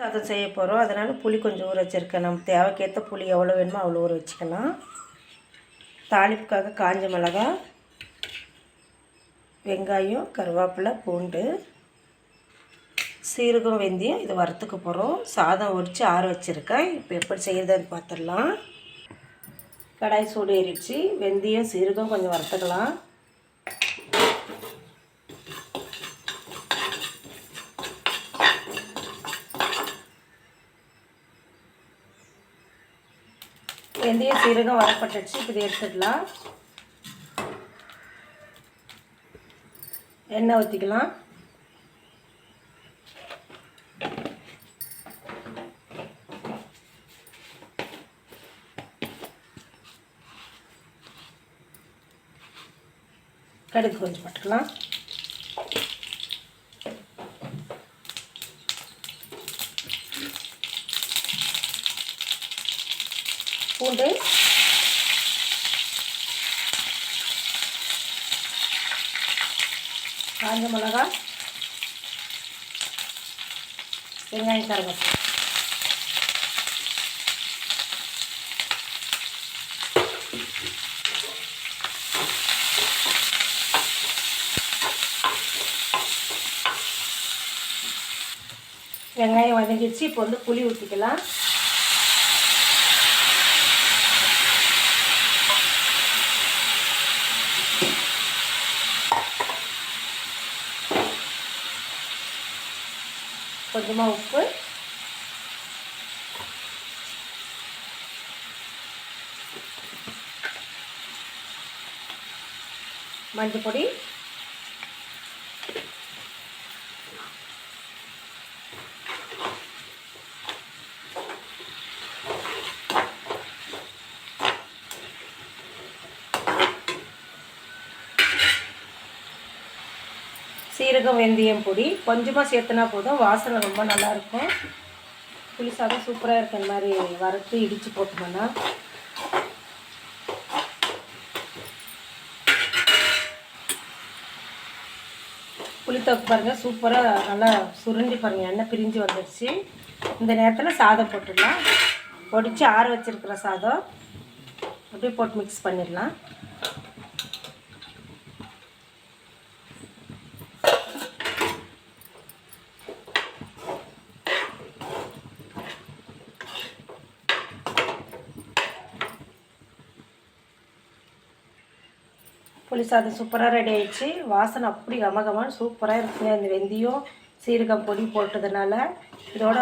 சாதம் செய்ய போகிறோம் அதனால் புளி கொஞ்சம் ஊற வச்சுருக்கேன். நம்ம தேவைக்கேற்ற புளி எவ்வளோ வேணுமோ அவ்வளோ ஊற வச்சுக்கலாம். தாளிப்புக்காக காஞ்ச மிளகா வெங்காயம் கருவேப்பிலை பூண்டு சீரகம் வெந்தயம் இதை வறுத்துக்க போகிறோம் சாதம் ஒடிச்சு ஆற வச்சுருக்கேன். இப்போ எப்படி செய்கிறதுன்னு பார்த்துடலாம். கடாய் சூடு ஏறிடுச்சு. வெந்தயம் சீரகம் கொஞ்சம் வறுத்துக்கலாம். வெந்தய சீரகம் வரப்பட்டுச்சு இப்போ எடுத்துடலாம். எண்ணெய் ஊற்றிக்கலாம் கடுகு கொஞ்சம் போட்டுக்கலாம். பூண்டு. காஞ்ச மிளகா. வெங்காயம் கருவேப்பிலை வெங்காயம் வதங்கிடுச்சு. இப்போ வந்து புளி ஊற்றிக்கலாம் కొంచెం ఉప్పు മഞ്ഞൾപ്പൊടി சீரகம் வெந்தயம் பொடி. கொஞ்சமாக சேர்த்துனா போதும். வாசனை ரொம்ப நல்லாயிருக்கும். புளி சாதம் சூப்பராக இருக்கிற மாதிரி வறுத்து இடித்து போட்டோம்னா. புளித்தோக்கு பாருங்கள் சூப்பராக நல்லா சுருண்டி பாருங்கள் எண்ணெய் பிரிஞ்சு வந்துடுச்சு இந்த நேரத்தில் சாதம் போட்டுடலாம். பொடிச்சு ஆற வச்சுருக்கிற சாதம். அப்படியே போட்டு மிக்ஸ் பண்ணிடலாம். புளி சாதம் சூப்பராக ரெடி ஆயிடுச்சு. வாசனை அப்படி கமகமான்னு சூப்பராக இருக்குங்க இந்த வெந்தயம் சீரகம் பொடி போட்டதுனால. இதோட